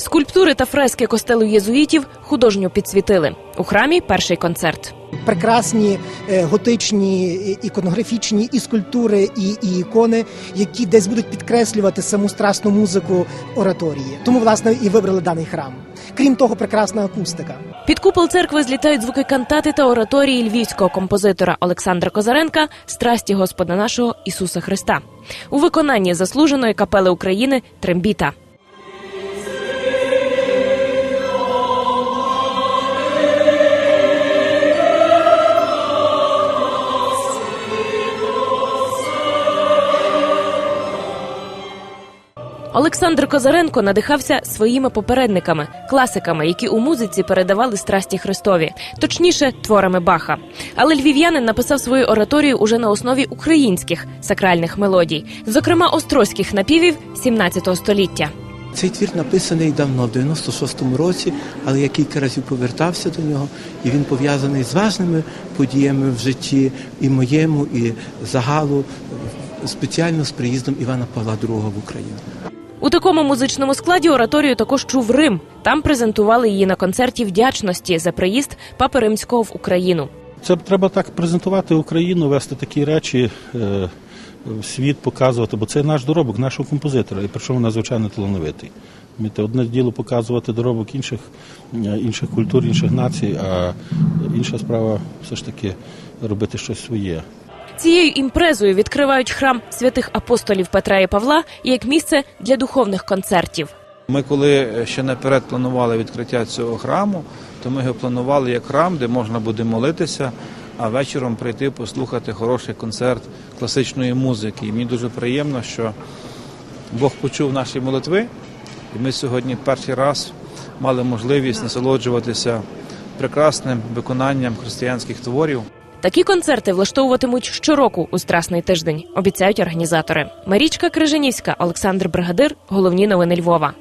Скульптури та фрески костелу єзуїтів художньо підсвітили. У храмі перший концерт. прекрасні е, готичні е, іконографічні і скульптури, і, і ікони, які десь будуть підкреслювати саму страсну музику ораторії. Тому власне і вибрали даний храм. Крім того, прекрасна акустика. Під купол церкви злітають звуки кантати та ораторії львівського композитора Олександра Козаренка Страсті Господа нашого Ісуса Христа у виконанні заслуженої капели України Трембіта. Олександр Козаренко надихався своїми попередниками, класиками, які у музиці передавали страсті Христові, точніше, творами Баха. Але львів'янин написав свою ораторію уже на основі українських сакральних мелодій, зокрема острозьких напівів 17 століття. Цей твір написаний давно, в 96-му році, але я кілька разів повертався до нього, і він пов'язаний з важними подіями в житті і моєму, і загалу, спеціально з приїздом Івана Павла II в Україну. У такому музичному складі ораторію також чув Рим. Там презентували її на концерті вдячності за приїзд папи римського в Україну. Це треба так презентувати Україну, вести такі речі е, в світ, показувати, бо це наш доробок, нашого композитора, і причому надзвичайно талановитий. Одне діло показувати доробок інших, е, інших культур, інших націй, а інша справа все ж таки робити щось своє. Цією імпрезою відкривають храм святих апостолів Петра і Павла як місце для духовних концертів. Ми коли ще наперед планували відкриття цього храму, то ми його планували як храм, де можна буде молитися, а вечором прийти послухати хороший концерт класичної музики. І мені дуже приємно, що Бог почув наші молитви, і ми сьогодні перший раз мали можливість насолоджуватися прекрасним виконанням християнських творів. Такі концерти влаштовуватимуть щороку у Страсний тиждень, обіцяють організатори. Марічка Крижанівська, Олександр Бригадир. Головні новини Львова.